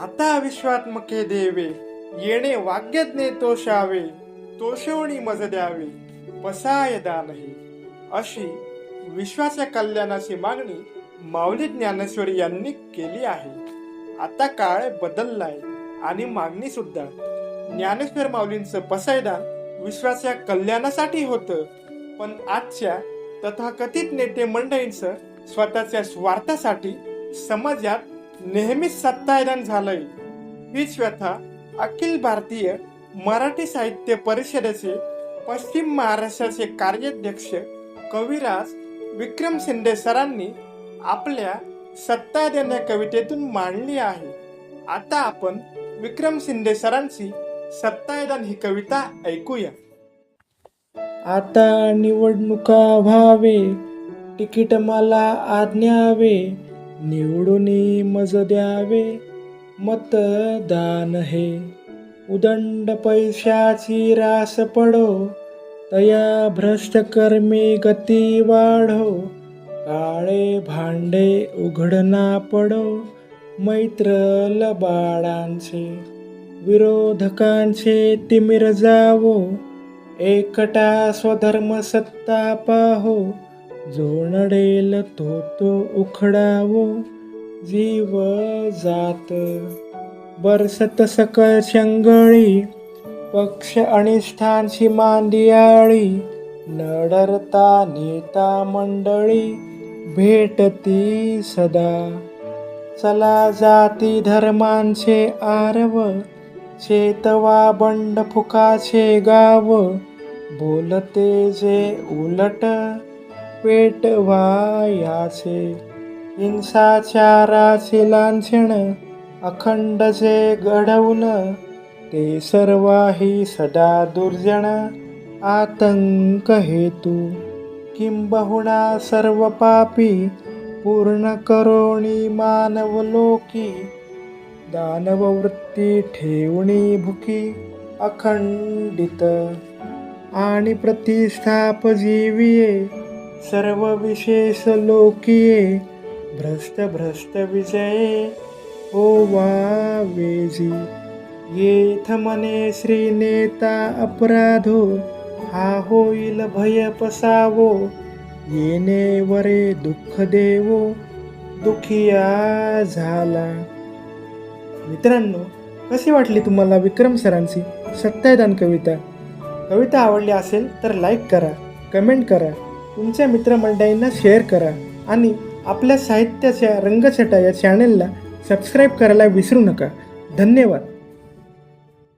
आता विश्वात्मके देवे येणे वाग्यज्ञे तोषावे तोषवणी मज द्यावे पसाय दानही. अशी विश्वाच्या कल्याणाची मागणी माऊली ज्ञानेश्वरी यांनी केली आहे. आता काळ बदललाय आणि मागणी सुद्धा. ज्ञानेश्वर माऊलींचं पसायदान विश्वाच्या कल्याणासाठी होतं पण आजच्या तथाकथित नेते मंडळींचं स्वतःच्या स्वार्थासाठी समाजात नेहमीच सत्तायदान झालंय. हीच व्यथा अखिल भारतीय मराठी साहित्य परिषदेचे पश्चिम महाराष्ट्राचे कार्याध्यक्ष कविराज विक्रम शिंदे सरांनी आपल्या सत्तायदान या कवितेतून मांडली आहे. आता आपण विक्रम शिंदे सरांची सत्तायदान ही कविता ऐकूया. आता निवडणुका व्हावे तिकीट मला आज्ञावे निवडून मज द्यावे मतदान हे. उदंड पैशाची रास पडो तया भ्रष्ट कर्मी गती वाढो. काळे भांडे उघडना पडो मैत्र लबाडांचे विरोधकांचे तिमिर जावो. एकटा स्वधर्म सत्ता पाहो जो नडेल तो तो उखडावो जीव जात. बरसत सकळ शंगळी पक्ष आणि स्थानची मांदियाळी नडरता नेता मंडळी भेटती सदा. चला जाती धर्मांचे आरव शेतवा बंड फुकाचे गाव. बोलते जे उलट पेटवा याचे हिंसाचाराचे लांछन अखंड जे घडवून ते सर्वाही सदा दुर्जन आतंक हेतू. किंबहुना सर्व पापी पूर्ण करोणी मानव लोकी. दानव वृत्ती ठेवणी भुकी अखंडित. आणि प्रतिष्ठाप जीविये सर्व विशेष लोके भ्रष्ट भ्रष्ट विजये ओ वा वेजी येथ मने श्री नेता अपराधो हा होईल भय पसावो येणे वरे दुःख देवो दुखिया झाला। मित्रांनो कशी वाटली तुम्हाला विक्रम सरांची सत्तायदान कविता? कविता आवडली असेल तर लाईक करा कमेंट करा. तुमच्या मित्रमंडळींना शेअर करा आणि आपल्या साहित्याच्या रंगछटा या चॅनेलला सबस्क्राईब करायला विसरू नका. धन्यवाद.